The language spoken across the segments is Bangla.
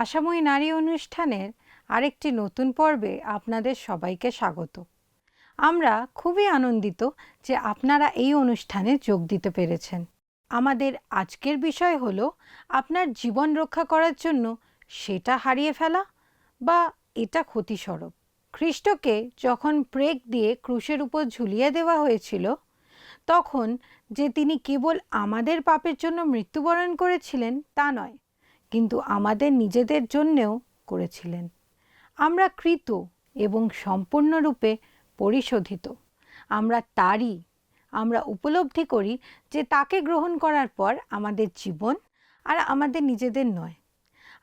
আশাময়ী নারী অনুষ্ঠানের আরেকটি নতুন পর্বে আপনাদের সবাইকে স্বাগত। আমরা খুবই আনন্দিত যে আপনারা এই অনুষ্ঠানে যোগ দিতে পেরেছেন। আমাদের আজকের বিষয় হল, আপনার জীবন রক্ষা করার জন্য সেটা হারিয়ে ফেলা বা এটা ক্ষতিস্বরূপ। খ্রিস্টকে যখন প্রেক দিয়ে ক্রুশের উপর ঝুলিয়ে দেওয়া হয়েছিল, তখন যে তিনি কেবল আমাদের পাপের জন্য মৃত্যুবরণ করেছিলেন তা নয় কিন্তু আমাদের নিজেদের জন্যেও করেছিলেন। আমরা কৃত এবং সম্পূর্ণরূপে পরিশোধিত। আমরা তারই, আমরা উপলব্ধি করি যে তাকে গ্রহণ করার পর আমাদের জীবন আর আমাদের নিজেদের নয়।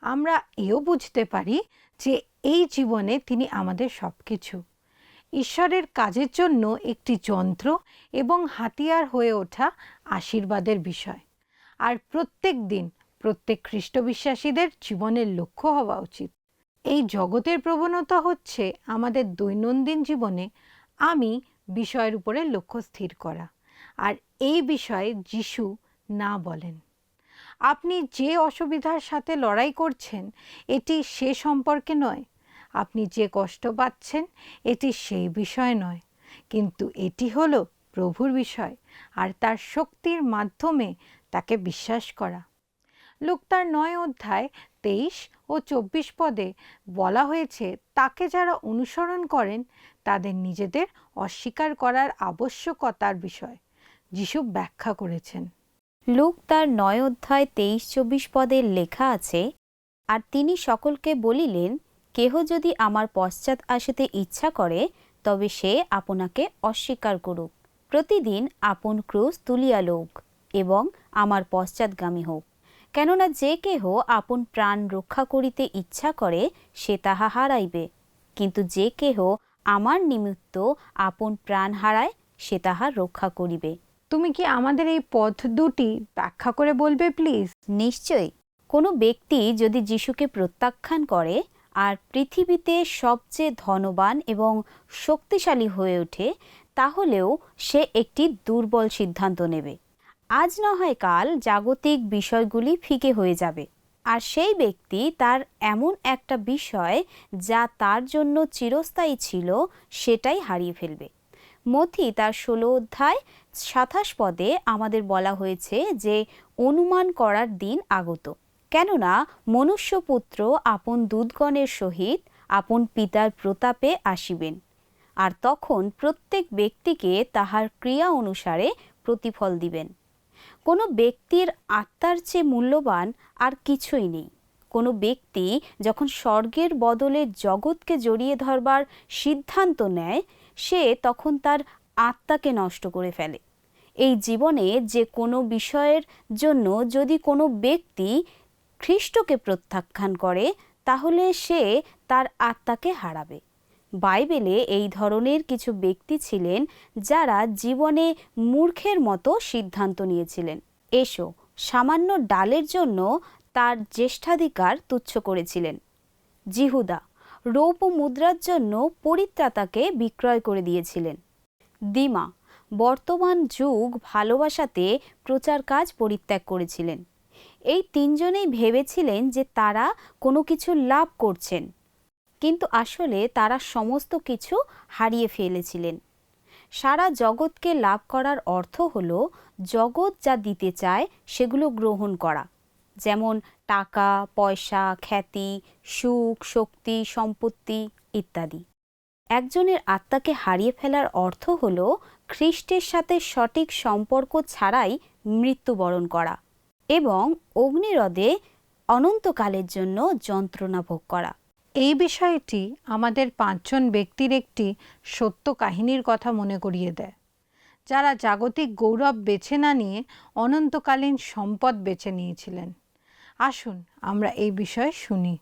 আমরা এও বুঝতে পারি যে এই জীবনে তিনি আমাদের সব কিছু ঈশ্বরের কাজের জন্য একটি যন্ত্র এবং হাতিয়ার হয়ে ওঠা আশীর্বাদের বিষয়। আর প্রত্যেক দিন প্রত্যেক খ্রিস্ট বিশ্বাসীদের জীবনের লক্ষ্য হওয়া উচিত। এই জগতের প্রবণতা হচ্ছে আমাদের দৈনন্দিন জীবনে আমি বিষয়ের উপরে লক্ষ্য স্থির করা, আর এই বিষয়ে যিশু না বলেন। আপনি যে অসুবিধার সাথে লড়াই করছেন, এটি সে সম্পর্কে নয়। আপনি যে কষ্ট পাচ্ছেন, এটি সেই বিষয় নয়। কিন্তু এটি হলো প্রভুর বিষয়, আর তার শক্তির মাধ্যমে তাকে বিশ্বাস করা। লোক তার নয় অধ্যায় তেইশ ও চব্বিশ পদে বলা হয়েছে, তাকে যারা অনুসরণ করেন, তাদের নিজেদের অস্বীকার করার আবশ্যকতার বিষয়। যিশু ব্যাখ্যা করেছেন। লুক তার নয় অধ্যায় তেইশ চব্বিশ পদের লেখা আছে, আর তিনি সকলকে বলিলেন, কেহ যদি আমার পশ্চাৎ আসিতে ইচ্ছা করে, তবে সে আপনাকে অস্বীকার করুক। প্রতিদিন আপন ক্রুশ তুলিয়া লোক এবং আমার পশ্চাৎগামী হোক। কেননা যে কেহ আপন প্রাণ রক্ষা করিতে ইচ্ছা করে সে তাহা হারাইবে। কিন্তু যে কেহ আমার নিমিত্ত আপন প্রাণ হারায় সে তাহা রক্ষা করিবে। তুমি কি আমাদের এই পথ দুটি ব্যাখ্যা করে বলবে প্লিজ? নিশ্চয়ই। কোনো ব্যক্তি যদি যিশুকে প্রত্যাখ্যান করে আর পৃথিবীতে সবচেয়ে ধনবান এবং শক্তিশালী হয়ে ওঠে তাহলেও সে একটি দুর্বল সিদ্ধান্ত নেবে। আজ না হয় কাল জাগতিক বিষয়গুলি ফিকে হয়ে যাবে। আর সেই ব্যক্তি তার এমন একটা বিষয় যা তার জন্য চিরস্থায়ী ছিল, সেটাই হারিয়ে ফেলবে। মথি তার ষোলো অধ্যায় সাতাশ পদে আমাদের বলা হয়েছে যে, অনুমান করার দিন আগত। কেননা, মনুষ্যপুত্র আপন দুধগণের সহিত আপন পিতার প্রতাপে আসিবেন। আর তখন প্রত্যেক ব্যক্তিকে তাহার ক্রিয়া অনুসারে প্রতিফল দিবেন। কোনো ব্যক্তির আত্মার চেয়ে মূল্যবান আর কিছুই নেই। কোনো ব্যক্তি যখন স্বর্গের বদলে জগৎকে জড়িয়ে ধরবার সিদ্ধান্ত নেয়, সে তখন তার আত্মাকে নষ্ট করে ফেলে। এই জীবনে যে কোনো বিষয়ের জন্য যদি কোনো ব্যক্তি খ্রিস্টকে প্রত্যাখ্যান করে, তাহলে সে তার আত্মাকে হারাবে। বাইবেলে এই ধরনের কিছু ব্যক্তি ছিলেন যারা জীবনে মূর্খের মতো সিদ্ধান্ত নিয়েছিলেন। এসো, সামান্য ডালের জন্য তার জ্যেষ্ঠাধিকার তুচ্ছ করেছিলেন। জিহুদা রৌপ মুদ্রার জন্য পরিত্রাতাকে বিক্রয় করে দিয়েছিলেন। দিমা, বর্তমান যুগ ভালোবাসাতে প্রচার কাজ পরিত্যাগ করেছিলেন। এই তিনজনেই ভেবেছিলেন যে তারা কোনো কিছু লাভ করছেন। কিন্তু আসলে তারা সমস্ত কিছু হারিয়ে ফেলেছিলেন। সারা জগৎকে লাভ করার অর্থ হল, জগৎ যা দিতে চায় সেগুলো গ্রহণ করা। যেমন টাকা, পয়সা, খ্যাতি, সুখ, শক্তি, সম্পত্তি ইত্যাদি। একজনের আত্মাকে হারিয়ে ফেলার অর্থ হল, খ্রিস্টের সাথে সঠিক সম্পর্ক ছাড়াই মৃত্যুবরণ করা এবং অগ্নিরদে অনন্তকালের জন্য যন্ত্রণা ভোগ করা। এই বিষয়টি আমাদের পাঁচজন ব্যক্তির একটি সত্য কাহিনীর কথা মনে করিয়ে দেয়। যারা জাগতিক গৌরব বেছে না নিয়ে অনন্তকালীন সম্পদ বেছে নিয়েছিলেন। আসুন আমরা এই বিষয়ে শুনি।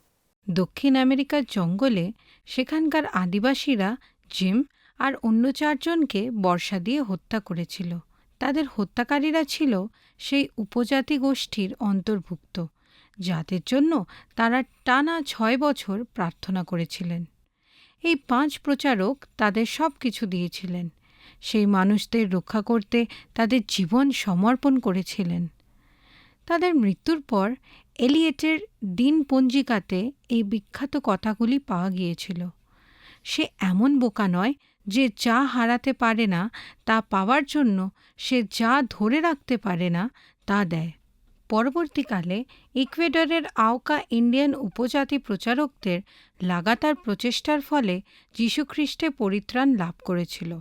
দক্ষিণ আমেরিকার জঙ্গলে সেখানকার আদিবাসীরা জিম আর অন্য চারজনকে বর্ষা দিয়ে হত্যা করেছিল। তাদের হত্যাকারীরা ছিল সেই উপজাতি গোষ্ঠীর অন্তর্ভুক্ত। যাদের জন্য তারা টানা ছয় বছর প্রার্থনা করেছিলেন। এই পাঁচ প্রচারক তাদের সব কিছু দিয়েছিলেন। সেই মানুষদের রক্ষা করতে তাদের জীবন সমর্পণ করেছিলেন। তাদের মৃত্যুর পর এলিয়েটের দিন পঞ্জিকাতে এই বিখ্যাত কথাগুলি পাওয়া গিয়েছিল। সে এমন বোকা নয় যে যা হারাতে পারে না তা পাওয়ার জন্য সে যা ধরে রাখতে পারে না তা দেয়। পরবর্তীকালে ইকুয়েডরের আওকা ইন্ডিয়ান উপজাতি প্রচারকদের লাগাতার প্রচেষ্টার ফলে যীশুখ্রিস্টে পরিত্রাণ লাভ করেছিল।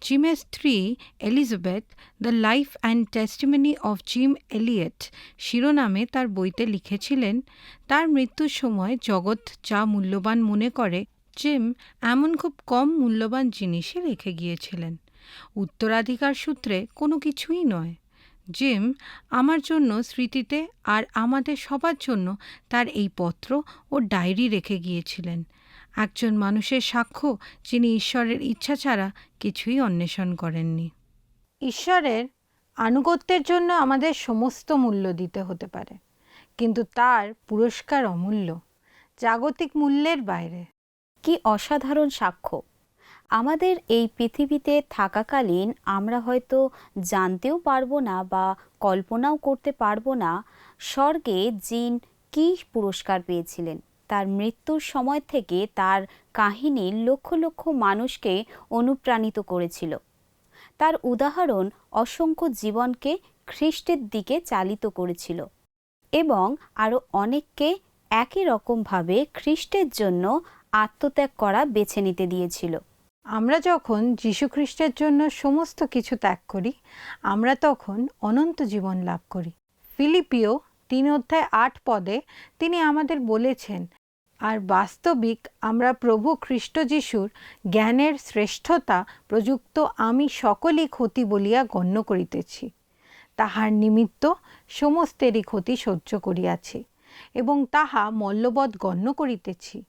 জিমের স্ত্রী Elizabeth, the life and testimony of Jim Elliot শিরোনামে তার বইতে লিখেছিলেন, তার মৃত্যুর সময় জগৎ যা মূল্যবান মনে করে, জিম এমন খুব কম মূল্যবান জিনিসই রেখে গিয়েছিলেন। উত্তরাধিকার সূত্রে কোনো কিছুই নয়। জিম আমার জন্য স্মৃতিতে আর আমাদের সবার জন্য তার এই পত্র ও ডায়েরি রেখে গিয়েছিলেন। একজন মানুষের সাক্ষ্য যিনি ঈশ্বরের ইচ্ছা ছাড়া কিছুই অন্বেষণ করেননি। ঈশ্বরের আনুগত্যের জন্য আমাদের সমস্ত মূল্য দিতে হতে পারে, কিন্তু তার পুরস্কার অমূল্য, জাগতিক মূল্যের বাইরে। কি অসাধারণ সাক্ষ্য! আমাদের এই পৃথিবীতে থাকাকালীন আমরা হয়তো জানতেও পারব না বা কল্পনাও করতে পারব না স্বর্গে জিন কী পুরস্কার পেয়েছিলেন। তার মৃত্যুর সময় থেকে তার কাহিনী লক্ষ লক্ষ মানুষকে অনুপ্রাণিত করেছিল। তার উদাহরণ অসংখ্য জীবনকে খ্রিস্টের দিকে চালিত করেছিল এবং আরও অনেককে একই রকমভাবে খ্রিস্টের জন্য আত্মত্যাগ করা বেছে নিতে দিয়েছিল। আমরা যখন যীশুখ্রিস্টের জন্য সমস্ত কিছু ত্যাগ করি, আমরা তখন অনন্ত জীবন লাভ করি। ফিলিপিও তিন অধ্যায় আট পদে তিনি আমাদের বলেছেন, আর বাস্তবিক আমরা প্রভু খ্রিস্ট যিশুর জ্ঞানের শ্রেষ্ঠতা প্রযুক্ত আমি সকলই ক্ষতি বলিয়া গণ্য করিতেছি। তাহার নিমিত্ত সমস্তেরই ক্ষতি সহ্য করিয়াছি এবং তাহা মল্লবৎ গণ্য করিতেছি।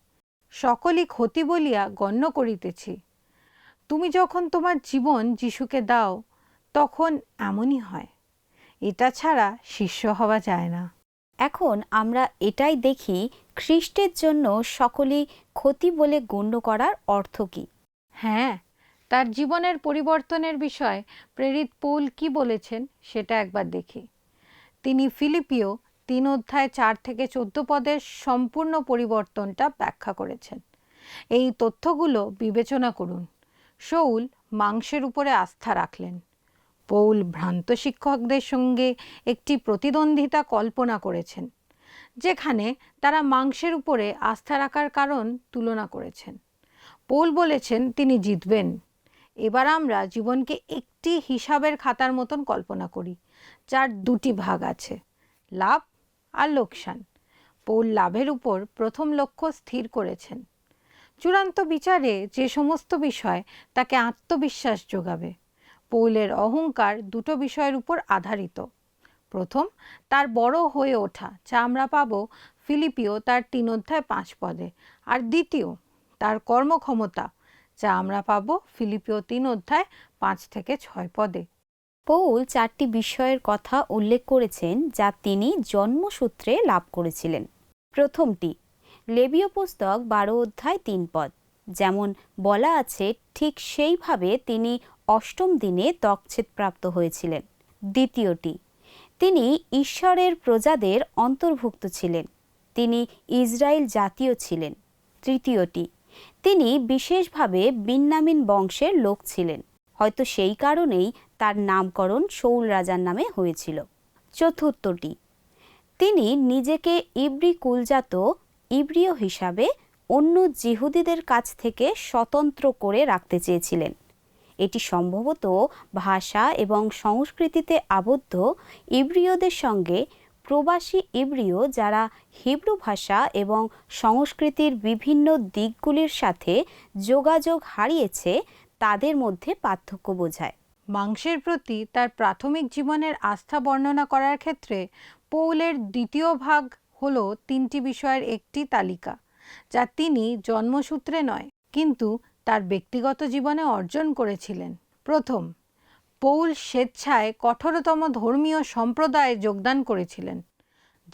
সকলই ক্ষতি বলিয়া গণ্য করিতেছি। তুমি যখন তোমার জীবন যিশুকে দাও, তখন এমনই হয়। এটা ছাড়া শিষ্য হওয়া যায় না। এখন আমরা এটাই দেখি খ্রিস্টের জন্য সকলেই ক্ষতি বলে গণ্য করার অর্থ কী? হ্যাঁ তার জীবনের পরিবর্তনের বিষয়ে প্রেরিত পৌল কি বলেছেন সেটা একবার দেখি। তিনি ফিলিপিও তিন অধ্যায় চার থেকে চোদ্দ পদের সম্পূর্ণ পরিবর্তনটা ব্যাখ্যা করেছেন। এই তথ্যগুলো বিবেচনা করুন। শৌল মাংসের উপরে আস্থা রাখলেন। পৌল ভ্রান্ত শিক্ষকদের সঙ্গে একটি প্রতিদ্বন্দ্বিতা কল্পনা করেছেন, যেখানে তারা মাংসের উপরে আস্থা রাখার কারণ তুলনা করেছেন। পৌল বলেছেন, তিনি জিতবেন। এবার আমরা জীবনকে একটি হিসাবের খাতার মতন কল্পনা করি, যার দুটি ভাগ আছে, লাভ আর লোকসান। পৌল লাভের উপর প্রথম লক্ষ্য স্থির করেছেন। চূড়ান্ত বিচারে যে সমস্ত বিষয় তাকে আত্মবিশ্বাস যোগাবে। পৌলের অহংকার দুটো বিষয়ের উপর আধারিত। প্রথম, তার বড় হয়ে ওঠা, যা আমরা পাব ফিলিপিও তার তিন অধ্যায় পাঁচ পদে। আর দ্বিতীয়, তার কর্মক্ষমতা, যা আমরা পাব ফিলিপিও তিন অধ্যায় পাঁচ থেকে ছয় পদে। পৌল চারটি বিষয়ের কথা উল্লেখ করেছেন, যা তিনি জন্মসূত্রে লাভ করেছিলেন। প্রথমটি লেবীয় পুস্তক বারো অধ্যায় তিন পদ। যেমন বলা আছে, ঠিক সেইভাবে তিনি অষ্টম দিনে দক্ষেদপ্রাপ্ত হয়েছিলেন। দ্বিতীয়টি, তিনি ঈশ্বরের প্রজাদের অন্তর্ভুক্ত ছিলেন। তিনি ইসরায়েল জাতীয় ছিলেন। তৃতীয়টি, তিনি বিশেষভাবে বিন্নামিন বংশের লোক ছিলেন। হয়তো সেই কারণেই তার নামকরণ শৌল রাজার নামে হয়েছিল। চতুর্থটি, তিনি নিজেকে ইব্রি কুলজাত ইব্রিয় হিসাবে অন্য জিহুদিদের কাছ থেকে স্বতন্ত্র করে রাখতে চেয়েছিলেন। এটি সম্ভবত ভাষা এবং সংস্কৃতিতে আবদ্ধ ইব্রিয়দের সঙ্গে প্রবাসী ইব্রিয় যারা হিব্রু ভাষা এবং সংস্কৃতির বিভিন্ন দিকগুলির সাথে যোগাযোগ হারিয়েছে, তাদের মধ্যে পার্থক্য বোঝায়। মাংসের প্রতি তার প্রাথমিক জীবনের আস্থা বর্ণনা করার ক্ষেত্রে পৌলের দ্বিতীয় ভাগ হলো তিনটি বিষয়ের একটি তালিকা, যা তিনি জন্মসূত্রে নয়, কিন্তু তার ব্যক্তিগত জীবনে অর্জন করেছিলেন। প্রথম, পৌল স্বেচ্ছায় কঠোরতম ধর্মীয় সম্প্রদায়ে যোগদান করেছিলেন,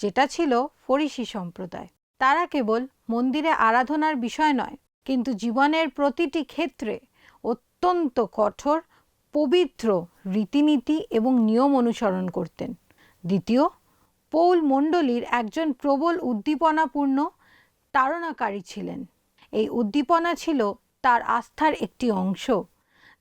যেটা ছিল ফরিসি সম্প্রদায়। তারা কেবল মন্দিরে আরাধনার বিষয় নয়, কিন্তু জীবনের প্রতিটি ক্ষেত্রে অত্যন্ত কঠোর, পবিত্র রীতিনীতি এবং নিয়ম অনুসরণ করতেন। দ্বিতীয় পৌল মণ্ডলীর একজন প্রবল উদ্দীপনাপূর্ণ তাড়নাকারী ছিলেন। এই উদ্দীপনা ছিল তার আস্থার একটি অংশ,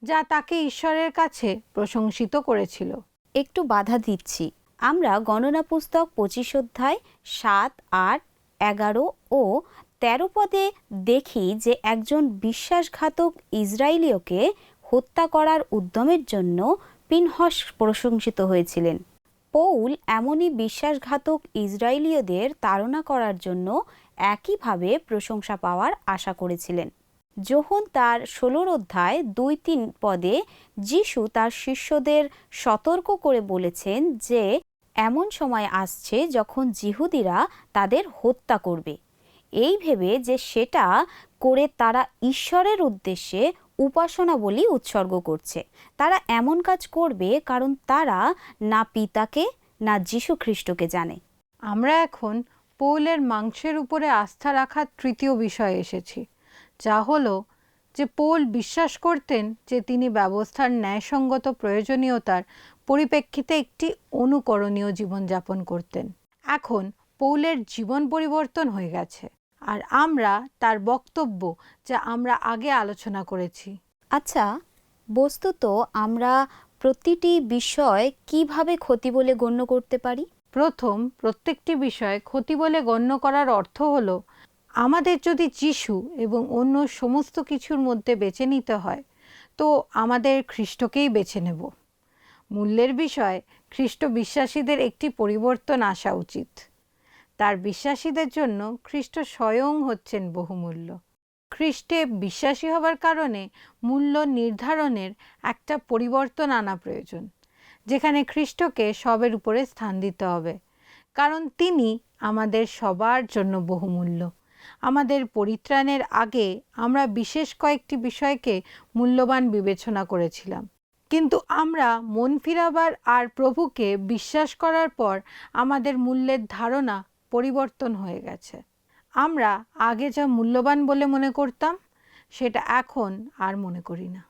যা তাকে ঈশ্বরের কাছে প্রশংসিত করেছিল। একটু বাধা দিচ্ছি। আমরা গণনা পুস্তক পঁচিশ অধ্যায় সাত, আট, এগারো ও তেরো পদে দেখি যে একজন বিশ্বাসঘাতক ইসরায়েলীয়কে হত্যা করার উদ্যমের জন্য পিনহস প্রশংসিত হয়েছিলেন। পৌল এমনই বিশ্বাসঘাতক ইসরায়েলীয়দের তাড়না করার জন্য একইভাবে প্রশংসা পাওয়ার আশা করেছিলেন। যোহন তার ষোলোর অধ্যায় দুই তিন পদে যিশু তার শিষ্যদের সতর্ক করে বলেছেন যে, এমন সময় আসছে যখন জিহুদিরা তাদের হত্যা করবে। এই ভেবে যে সেটা করে তারা ঈশ্বরের উদ্দেশ্যে উপাসনা বলি উৎসর্গ করছে। তারা এমন কাজ করবে কারণ তারা না পিতাকে, না যীশু খ্রিস্টকে জানে। আমরা এখন পৌলের মাংসের উপরে আস্থা রাখার তৃতীয় বিষয়ে এসেছি, যা হলো যে পৌল বিশ্বাস করতেন যে তিনি ব্যবস্থার ন্যায়সঙ্গত প্রয়োজনীয়তার পরিপ্রেক্ষিতে একটি অনুকরণীয় জীবনযাপন করতেন। এখন পৌলের জীবন পরিবর্তন হয়ে গেছে। আর আমরা তার বক্তব্য যা আমরা আগে আলোচনা করেছি। আচ্ছা বস্তুত আমরা প্রতিটি বিষয় কীভাবে ক্ষতি বলে গণ্য করতে পারি? প্রথম প্রত্যেকটি বিষয় ক্ষতি বলে গণ্য করার অর্থ হলো আমাদের যদি যিশু এবং অন্য সমস্ত কিছুর মধ্যে বেছে নিতে হয় তো আমাদের খ্রিস্টকেই বেছে নেব। মূল্যের বিষয় খ্রিস্ট বিশ্বাসীদের একটি পরিবর্তন আসা উচিত। তার বিশ্বাসীদের জন্য খ্রিস্ট স্বয়ং হচ্ছেন বহুমূল্য। খ্রিস্টে বিশ্বাসী হবার কারণে মূল্য নির্ধারণের একটা পরিবর্তন আনা প্রয়োজন, যেখানে খ্রিস্টকে সবের উপরে স্থান দিতে হবে। কারণ তিনি আমাদের সবার জন্য বহুমূল্য। আমাদের পরিত্রাণের আগে আমরা বিশেষ কয়েকটি বিষয়কে মূল্যবান বিবেচনা করেছিলাম। কিন্তু আমরা মন ফিরাবার আর প্রভুকে বিশ্বাস করার পর আমাদের মূল্যের ধারণা পরিবর্তন হয়ে গেছে। আমরা আগে যা মূল্যবান বলে মনে করতাম, সেটা এখন আর মনে করি না।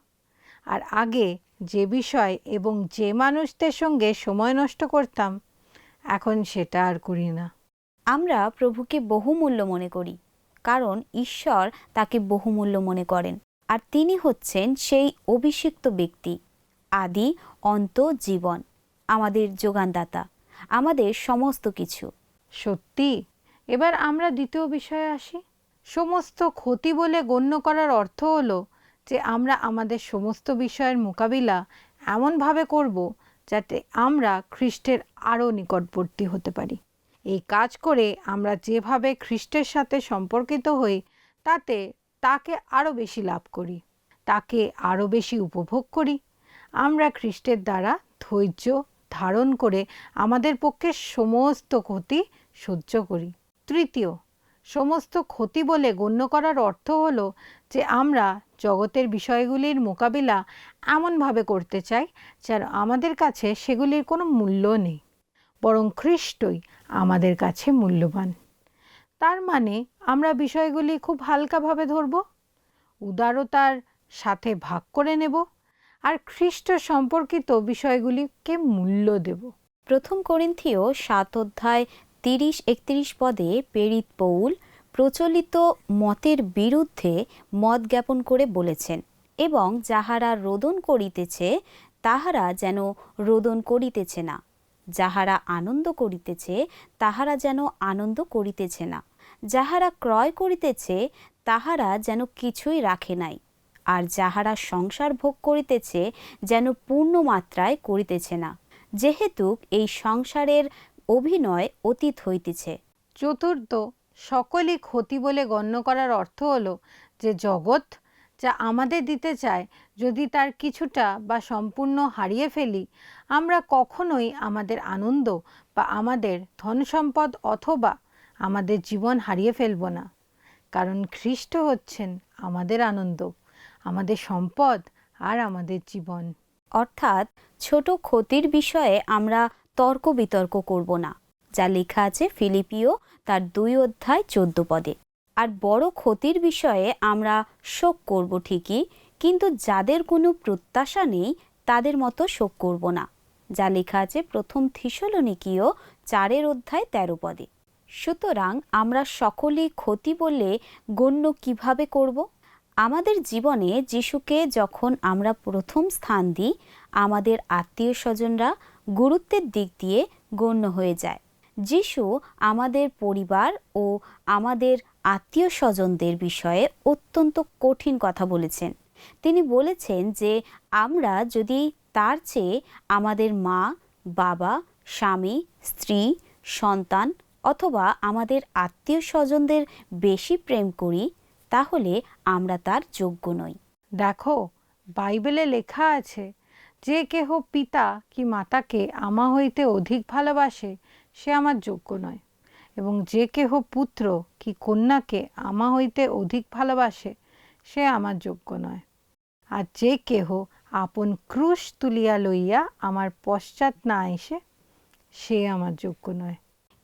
আর আগে যে বিষয় এবং যে মানুষদের সঙ্গে সময় নষ্ট করতাম, এখন সেটা আর করি না। আমরা প্রভুকে বহুমূল্য মনে করি, কারণ ঈশ্বর তাকে বহুমূল্য মনে করেন। আর তিনি হচ্ছেন সেই অভিষিক্ত ব্যক্তি, আদি অন্ত জীবন আমাদের যোগানদাতা, আমাদের সমস্ত কিছু। সত্যি? এবার আমরা দ্বিতীয় বিষয়ে আসি। সমস্ত ক্ষতি বলে গণ্য করার অর্থ হলো যে আমরা আমাদের সমস্ত বিষয়ের মোকাবিলা এমনভাবে করব যাতে আমরা খ্রিস্টের আরও নিকটবর্তী হতে পারি। এই কাজ করে আমরা যেভাবে খ্রিস্টের সাথে সম্পর্কিত হই, তাতে তাকে আরও বেশি লাভ করি, তাকে আরও বেশি উপভোগ করি। আমরা খ্রিস্টের দ্বারা ধৈর্য ধারণ করে আমাদের পক্ষে সমস্ত ক্ষতি সহ্য করি। তৃতীয়, সমস্ত ক্ষতি বলে গণ্য করার অর্থ হলো যে আমরা জগতের বিষয়গুলির মোকাবিলা এমনভাবে করতে চাই যেন আমাদের কাছে সেগুলির কোনো মূল্য নেই, বরং খ্রিস্টই আমাদের কাছে মূল্যবান। তার মানে আমরা বিষয়গুলি খুব হালকাভাবে ধরব, উদারতার সাথে ভাগ করে নেব, আর খ্রিস্ট সম্পর্কিত বিষয়গুলিকে মূল্য দেব। প্রথম করিন্থীয় সাত অধ্যায় তিরিশ একত্রিশ পদে পেরিত পৌল প্রচলিত মতের বিরুদ্ধে মত জ্ঞাপন করে বলেছেন এবং যাহারা রোদন করিতেছে, তাহারা যেন রোদন করিতেছে না। যাহারা আনন্দ করিতেছে, তাহারা যেন আনন্দ করিতেছে না। যাহারা ক্রয় করিতেছে, তাহারা যেন কিছুই রাখে নাই। আর যাহারা সংসার ভোগ করিতেছে, যেন পূর্ণ মাত্রায় করিতেছে না। যেহেতু এই সংসারের অভিনয় অতীত হইতেছে। চতুর্থ সকলই ক্ষতি বলে গণ্য করার অর্থ হলো যে জগৎ যা আমাদের দিতে চায় যদি তার কিছুটা বা সম্পূর্ণ হারিয়ে ফেলি আমরা কখনোই আমাদের আনন্দ বা আমাদের ধন সম্পদ অথবা আমাদের জীবন হারিয়ে ফেলব না। কারণ খ্রিস্ট হচ্ছেন আমাদের আনন্দ আমাদের সম্পদ আর আমাদের জীবন। অর্থাৎ ছোট ক্ষতির বিষয়ে আমরা তর্ক বিতর্ক করব না, যা লেখা আছে ফিলিপিও তার দুই অধ্যায় চোদ্দ পদে। আর বড় ক্ষতির বিষয়ে আমরা শোক করব ঠিকই, কিন্তু যাদের কোনো প্রত্যাশা নেই, তাদের মতো শোক করব না, যা লেখা আছে প্রথম থিসলনিকীয় চারের অধ্যায় তেরো পদে। সুতরাং আমরা সকলেই ক্ষতি বললে গণ্য কীভাবে করব? আমাদের জীবনে যিশুকে যখন আমরা প্রথম স্থান দিই, আমাদের আত্মীয় স্বজনরা গুরুত্বের দিক দিয়ে গণ্য হয়ে যায়। যিশু আমাদের পরিবার ও আমাদের আত্মীয় স্বজনদের বিষয়ে অত্যন্ত কঠিন কথা বলেছেন। তিনি বলেছেন যে, আমরা যদি তার চেয়ে আমাদের মা, বাবা, স্বামী, স্ত্রী, সন্তান অথবা আমাদের আত্মীয় স্বজনদের বেশি প্রেম করি, তাহলে আমরা তার যোগ্য নই। দেখো, বাইবেলে লেখা আছে যে কেহ পিতা কি মাতাকে আমা হইতে অধিক ভালোবাসে, সে আমার যোগ্য নয়। এবং যে কেহ পুত্র কি কন্যাকে আমা হইতে অধিক ভালোবাসে, সে আমার যোগ্য নয়। আর যে কেহ আপন ক্রুশ তুলিয়া লইয়া আমার পশ্চাৎ না এসে, সে আমার যোগ্য নয়।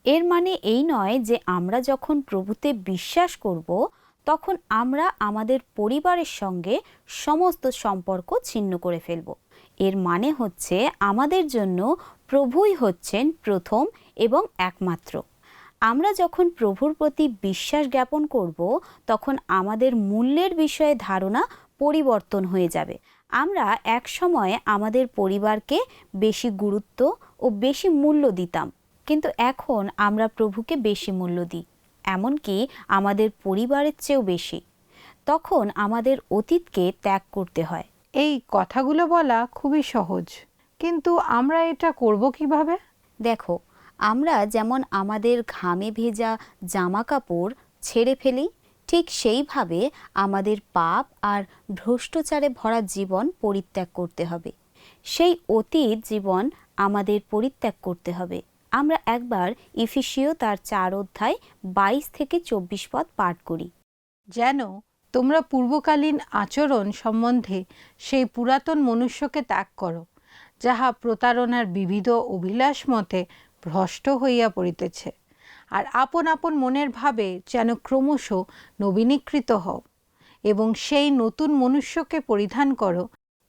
এর মানে এই নয় যে আমরা যখন প্রভুতে বিশ্বাস করব, তখন আমরা আমাদের পরিবারের সঙ্গে সমস্ত সম্পর্ক ছিন্ন করে ফেলব। এর মানে হচ্ছে আমাদের জন্য প্রভুই হচ্ছেন প্রথম এবং একমাত্র। আমরা যখন প্রভুর প্রতি বিশ্বাস জ্ঞাপন করব, তখন আমাদের মূল্যের বিষয়ে ধারণা পরিবর্তন হয়ে যাবে। আমরা এক সময় আমাদের পরিবারকে বেশি গুরুত্ব ও বেশি মূল্য দিতাম। কিন্তু এখন আমরা প্রভুকে বেশি মূল্য দিই, এমনকি আমাদের পরিবারের চেয়েও বেশি। তখন আমাদের অতীতকে ত্যাগ করতে হয়। এই কথাগুলো বলা খুবই সহজ। কিন্তু আমরা এটা করব কীভাবে? দেখো আমরা যেমন আমাদের ঘামে ভেজা জামা কাপড় ছেড়ে ফেলি ঠিক সেইভাবে আমাদের পাপ আর ভ্রষ্টাচারে ভরা জীবন পরিত্যাগ করতে হবে। সেই অতীত জীবন আমাদের পরিত্যাগ করতে হবে। আমরা একবার ইফিসিও তার চার অধ্যায় বাইশ থেকে চব্বিশ পদ পাঠ করি। যেন তোমরা পূর্বকালীন আচরণ সম্বন্ধে সেই পুরাতন মনুষ্যকে ত্যাগ করো, যাহা প্রতারণার বিবিধ অভিলাষ মতে ভ্রষ্ট হইয়া পড়িতেছে। আর আপন আপন মনের ভাবে যেন ক্রমশ নবীনীকৃত হও এবং সেই নতুন মনুষ্যকে পরিধান করো,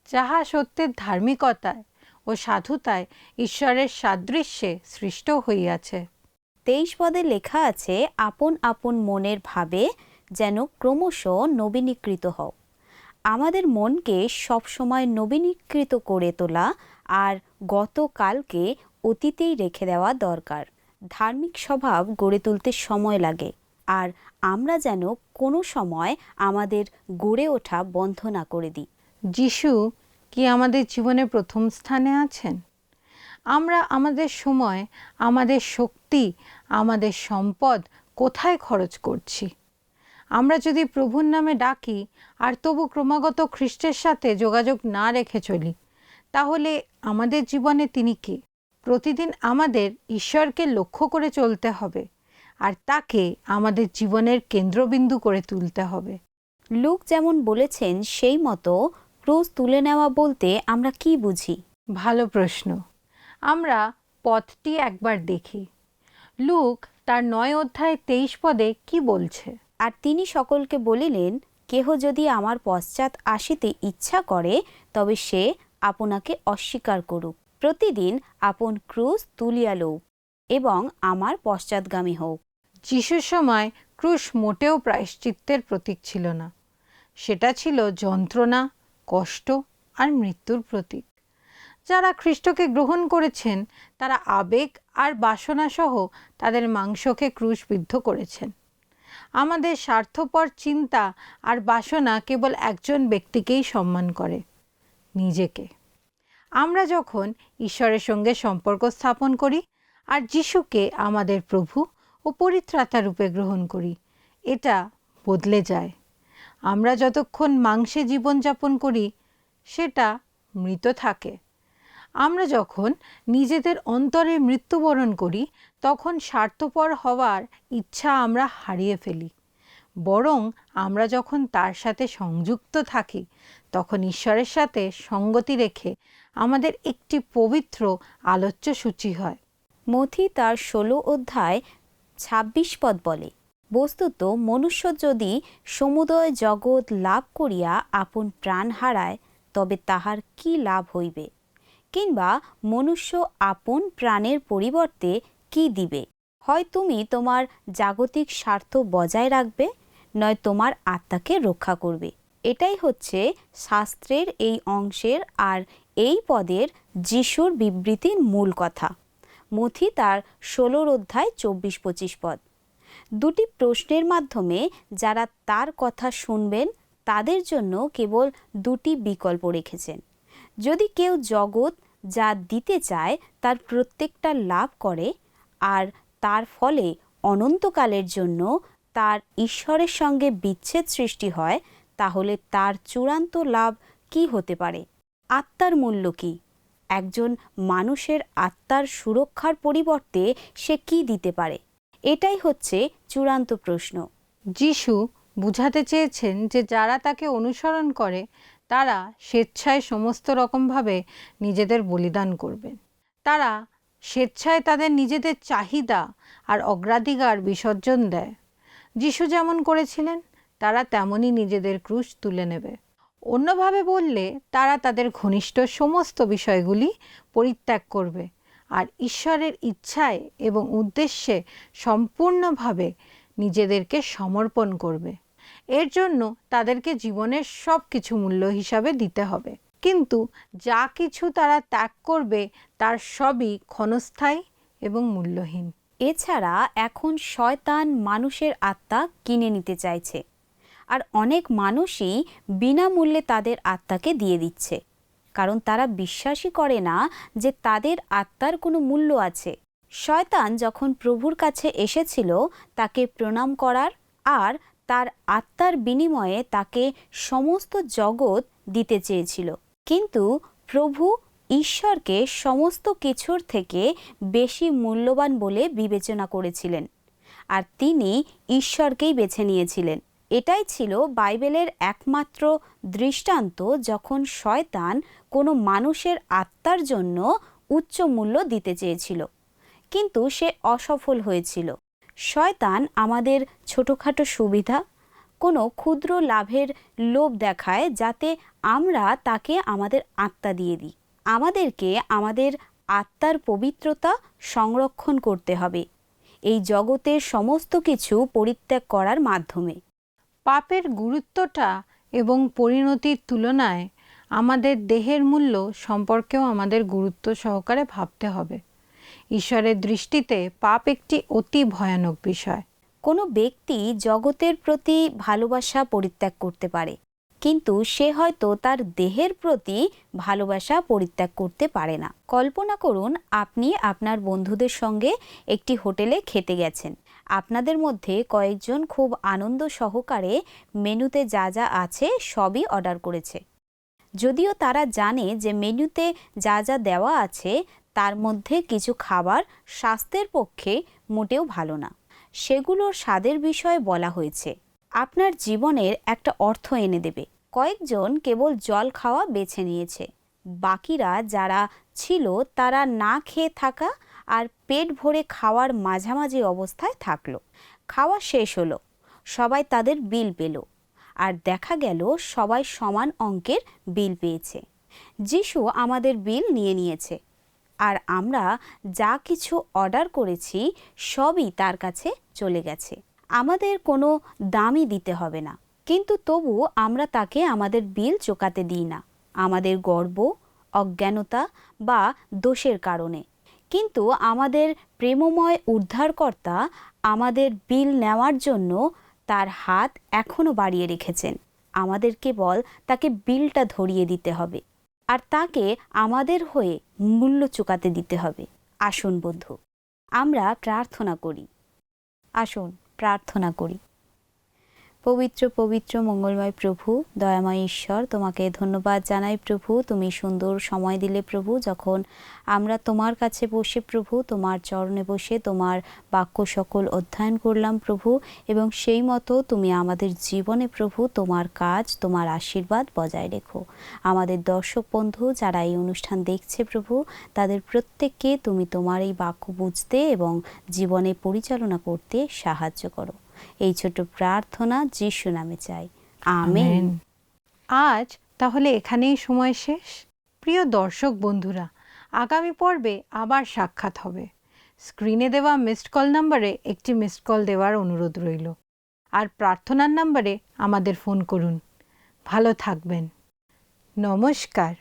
যাহা সত্যের ধার্মিকতায় ও সাধুতায় ঈশ্বরের সাদৃশ্যে সৃষ্ট হইয়াছে। তেইশ পদে লেখা আছে, আপন আপন মনের ভাবে যেন ক্রমশ নবীনীকৃত হও। আমাদের মনকে সবসময় নবীনীকৃত করে তোলা আর গতকালকে অতীতেই রেখে দেওয়া দরকার। ধার্মিক স্বভাব গড়ে তুলতে সময় লাগে আর আমরা যেন কোনো সময় আমাদের গড়ে ওঠা বন্ধ না করে দিই। যিশু, কি আমাদের জীবনে প্রথম স্থানে আছেন? আমরা আমাদের সময়, আমাদের শক্তি, আমাদের সম্পদ কোথায় খরচ করছি? আমরা যদি প্রভুর নামে ডাকি আর তবু ক্রমাগত খ্রিস্টের সাথে যোগাযোগ না রেখে চলি তাহলে আমাদের জীবনে তিনি কে? প্রতিদিন আমাদের ঈশ্বরকে লক্ষ্য করে চলতে হবে আর তাকে আমাদের জীবনের কেন্দ্রবিন্দু করে তুলতে হবে। লুক যেমন বলেছেন সেই মতো ক্রুজ তুলে নেওয়া বলতে আমরা কি বুঝি? ভালো প্রশ্ন। আমরা পথটি একবার দেখি। লুক তার নয় অধ্যায় তেইশ পদে কি বলছে? আর তিনি সকলকে বলিলেন, কেহ যদি আমার পশ্চাৎ আসিতে ইচ্ছা করে, তবে সে আপনাকে অস্বীকার করুক। প্রতিদিন আপন ক্রুজ তুলিয়া লউক এবং আমার পশ্চাৎগামী হোক। যিশুর সময় ক্রুশ মোটেও প্রায়শ্চিত্তের প্রতীক ছিল না। সেটা ছিল যন্ত্রণা, কষ্ট আর মৃত্যুর প্রতীক। যারা খ্রিস্টকে গ্রহণ করেছেন, তারা আবেগ আর বাসনাসহ তাদের মাংসকে ক্রুশবিদ্ধ করেছেন। আমাদের স্বার্থপর চিন্তা আর বাসনা কেবল একজন ব্যক্তিকেই সম্মান করে, নিজেকে। আমরা যখন ঈশ্বরের সঙ্গে সম্পর্ক স্থাপন করি আর যিশুকে আমাদের প্রভু ও পরিত্রাতা রূপে গ্রহণ করি, এটা বদলে যায়। আমরা যতক্ষণ মাংসে জীবনযাপন করি, সেটা মৃত থাকে। আমরা যখন নিজেদের অন্তরে মৃত্যুবরণ করি তখন স্বার্থপর হওয়ার ইচ্ছা আমরা হারিয়ে ফেলি। বরং আমরা যখন তার সাথে সংযুক্ত থাকি, তখন ঈশ্বরের সাথে সঙ্গতি রেখে আমাদের একটি পবিত্র আলোচ্য সূচি হয়। মথি তার ষোলো অধ্যায় ছাব্বিশ পদ বলে, বস্তুত মনুষ্য যদি সমুদয় জগৎ লাভ করিয়া আপন প্রাণ হারায়, তবে তাহার কি লাভ হইবে? কিংবা মনুষ্য আপন প্রাণের পরিবর্তে কি দিবে? হয় তুমি তোমার জাগতিক স্বার্থ বজায় রাখবে, নয় তোমার আত্মাকে রক্ষা করবে। এটাই হচ্ছে শাস্ত্রের এই অংশের আর এই পদের যিশুর বিবৃতির মূল কথা। মথি তার ষোলোর অধ্যায় চব্বিশ পঁচিশ পদ। দুটি প্রশ্নের মাধ্যমে যারা তার কথা শুনবেন, তাদের জন্য কেবল দুটি বিকল্প রেখেছেন। যদি কেউ জগৎ যা দিতে চায়, তার প্রত্যেকটা লাভ করে আর তার ফলে অনন্তকালের জন্য তার ঈশ্বরের সঙ্গে বিচ্ছেদ সৃষ্টি হয়, তাহলে তার চূড়ান্ত লাভ কি হতে পারে? আত্মার মূল্য কি? একজন মানুষের আত্মার সুরক্ষার পরিবর্তে সে কি দিতে পারে? এটাই হচ্ছে চূড়ান্ত প্রশ্ন। যিশু বুঝাতে চেয়েছেন যে যারা তাকে অনুসরণ করে, তারা স্বেচ্ছায় সমস্ত রকমভাবে নিজেদের বলিদান করবেন তারা স্বেচ্ছায় তাদের নিজেদের চাহিদা আর অগ্রাধিকার বিসর্জন দেয়। যিশু যেমন করেছিলেন, তারা তেমনই নিজেদের ক্রুশ তুলে নেবে। অন্যভাবে বললে, তারা তাদের ঘনিষ্ঠ সমস্ত বিষয়গুলি পরিত্যাগ করবে আর ঈশ্বরের ইচ্ছায় এবং উদ্দেশ্যে সম্পূর্ণভাবে নিজেদেরকে সমর্পণ করবে। এর জন্য তাদেরকে জীবনের সব কিছু মূল্য হিসাবে দিতে হবে। কিন্তু যা কিছু তারা ত্যাগ করবে, তার সবই ক্ষণস্থায়ী এবং মূল্যহীন। এছাড়া এখন শয়তান মানুষের আত্মা কিনে নিতে চাইছে আর অনেক মানুষই বিনামূল্যে তাদের আত্মাকে দিয়ে দিচ্ছে। কারণ তারা বিশ্বাসই করে না যে তাদের আত্মার কোনো মূল্য আছে। শয়তান যখন প্রভুর কাছে এসেছিল, তাকে প্রণাম করার আর তার আত্মার বিনিময়ে তাকে সমস্ত জগৎ দিতে চেয়েছিল। কিন্তু প্রভু ঈশ্বরকে সমস্ত কিছুর থেকে বেশি মূল্যবান বলে বিবেচনা করেছিলেন। আর তিনি ঈশ্বরকেই বেছে নিয়েছিলেন। এটাই ছিল বাইবেলের একমাত্র দৃষ্টান্ত যখন শয়তান কোনো মানুষের আত্মার জন্য উচ্চ মূল্য দিতে চেয়েছিল। কিন্তু সে অসফল হয়েছিল। শয়তান আমাদের ছোটোখাটো সুবিধা কোনো ক্ষুদ্র লাভের লোভ দেখায় যাতে আমরা তাকে আমাদের আত্মা দিয়ে দিই। আমাদেরকে আমাদের আত্মার পবিত্রতা সংরক্ষণ করতে হবে। এই জগতের সমস্ত কিছু পরিত্যাগ করার মাধ্যমে। পাপের গুরুত্বটা এবং পরিণতির তুলনায় আমাদের দেহের মূল্য সম্পর্কেও আমাদের গুরুত্ব সহকারে ভাবতে হবে। ঈশ্বরের দৃষ্টিতে পাপ একটি অতি ভয়ানক বিষয়। কোনো ব্যক্তি জগতের প্রতি ভালোবাসা পরিত্যাগ করতে পারে। কিন্তু সে হয়তো তার দেহের প্রতি ভালোবাসা পরিত্যাগ করতে পারে না। কল্পনা করুন, আপনি আপনার বন্ধুদের সঙ্গে একটি হোটেলে খেতে গেছেন। আপনাদের মধ্যে কয়েকজন খুব আনন্দ সহকারে মেনুতে যা যা আছে সবই অর্ডার করেছে। যদিও তারা জানে যে মেনুতে যা যা দেওয়া আছে, তার মধ্যে কিছু খাবার স্বাস্থ্যের পক্ষে মোটেও ভালো না। সেগুলোর স্বাদের বিষয়ে বলা হয়েছে। আপনার জীবনের একটা অর্থ এনে দেবে। কয়েকজন কেবল জল খাওয়া বেছে নিয়েছে। বাকিরা যারা ছিল তারা না খেয়ে থাকা আর পেট ভরে খাওয়ার মাঝামাঝি অবস্থায় থাকল। খাওয়া শেষ হলো। সবাই তাদের বিল পেল। আর দেখা গেল সবাই সমান অঙ্কের বিল পেয়েছে। যিশু আমাদের বিল নিয়ে নিয়েছে। আর আমরা যা কিছু অর্ডার করেছি সবই তার কাছে চলে গেছে। আমাদের কোনো দামই দিতে হবে না। কিন্তু তবু আমরা তাকে আমাদের বিল চোকাতে দিই না। আমাদের গর্ব, অজ্ঞানতা বা দোষের কারণে। কিন্তু আমাদের প্রেমময় উদ্ধারকর্তা আমাদের বিল নেওয়ার জন্য তার হাত এখনও বাড়িয়ে রেখেছেন। আমাদের কেবল তাকে বিলটা ধরিয়ে দিতে হবে। আর তাকে আমাদের হয়ে মূল্য চুকাতে দিতে হবে। আসুন বন্ধু, আমরা প্রার্থনা করি। আসুন, প্রার্থনা করি। পবিত্র পবিত্র, মঙ্গলময় প্রভু, দয়াময় ঈশ্বর, তোমাকে ধন্যবাদ জানাই প্রভু। তুমি সুন্দর সময় দিলে প্রভু, যখন আমরা তোমার কাছে বসে প্রভু, তোমার চরণে বসে তোমার বাক্য সকল অধ্যয়ন করলাম প্রভু, এবং সেই মতো তুমি আমাদের জীবনে প্রভু, তোমার কাজ, তোমার আশীর্বাদ বজায় রেখো। আমাদের দর্শক বন্ধু, যারা এই অনুষ্ঠান দেখছে প্রভু, তাদের প্রত্যেককে তুমি তোমার এই বাক্য বুঝতে এবং জীবনে পরিচালনা করতে সাহায্য করো। এই ছোট প্রার্থনা যিশু নামে চাই। আমেন। আজ তাহলে এখানেই সময় শেষ। প্রিয় দর্শক বন্ধুরা আগামী পর্বে আবার সাক্ষাৎ হবে। স্ক্রিনে দেওয়া মিসড কল নাম্বারে একটি মিসড কল দেওয়ার অনুরোধ রইল। আর প্রার্থনার নাম্বারে আমাদের ফোন করুন। ভালো থাকবেন। নমস্কার।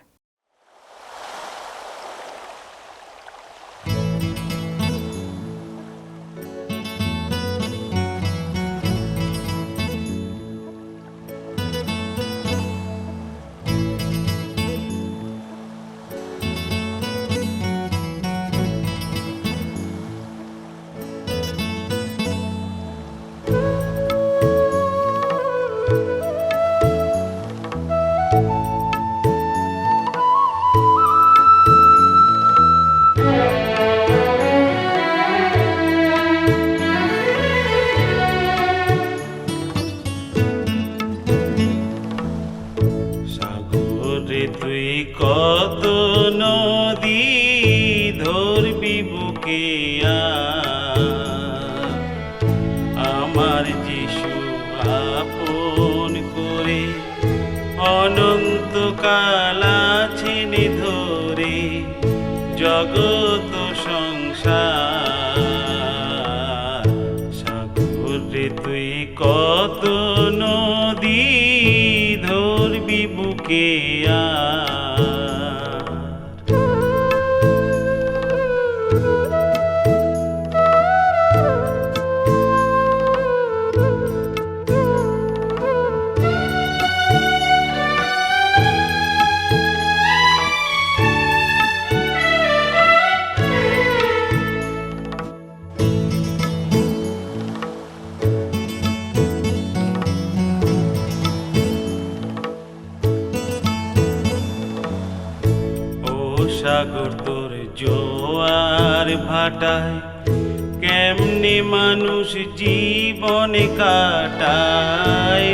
অনন্তকাল ছিনি ধরে জগত মানুষ জীবন কাটায়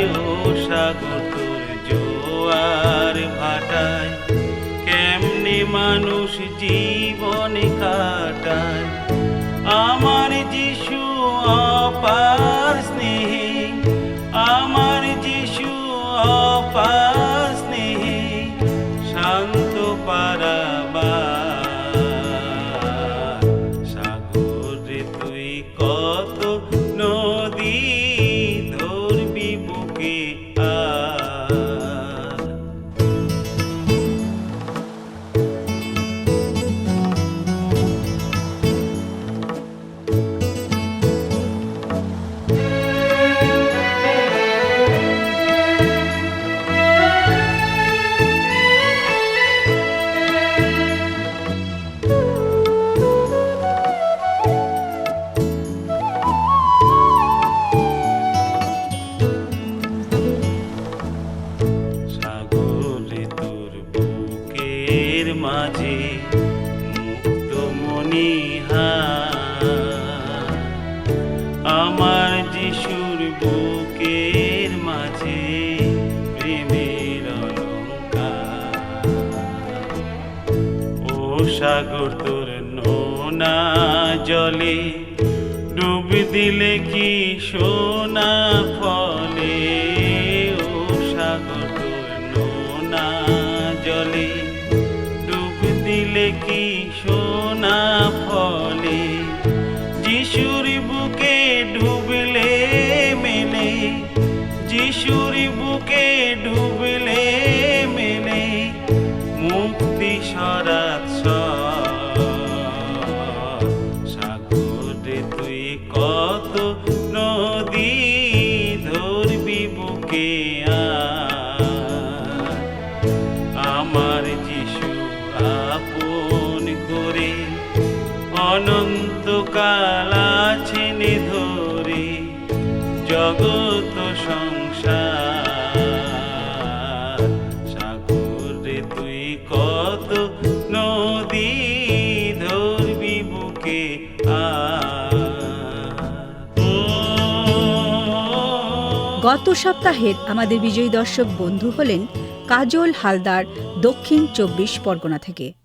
সপ্তাহের আমাদের বিজয়ী দর্শক বন্ধু হলেন কাজল হালদার দক্ষিণ চব্বিশ পরগনা থেকে।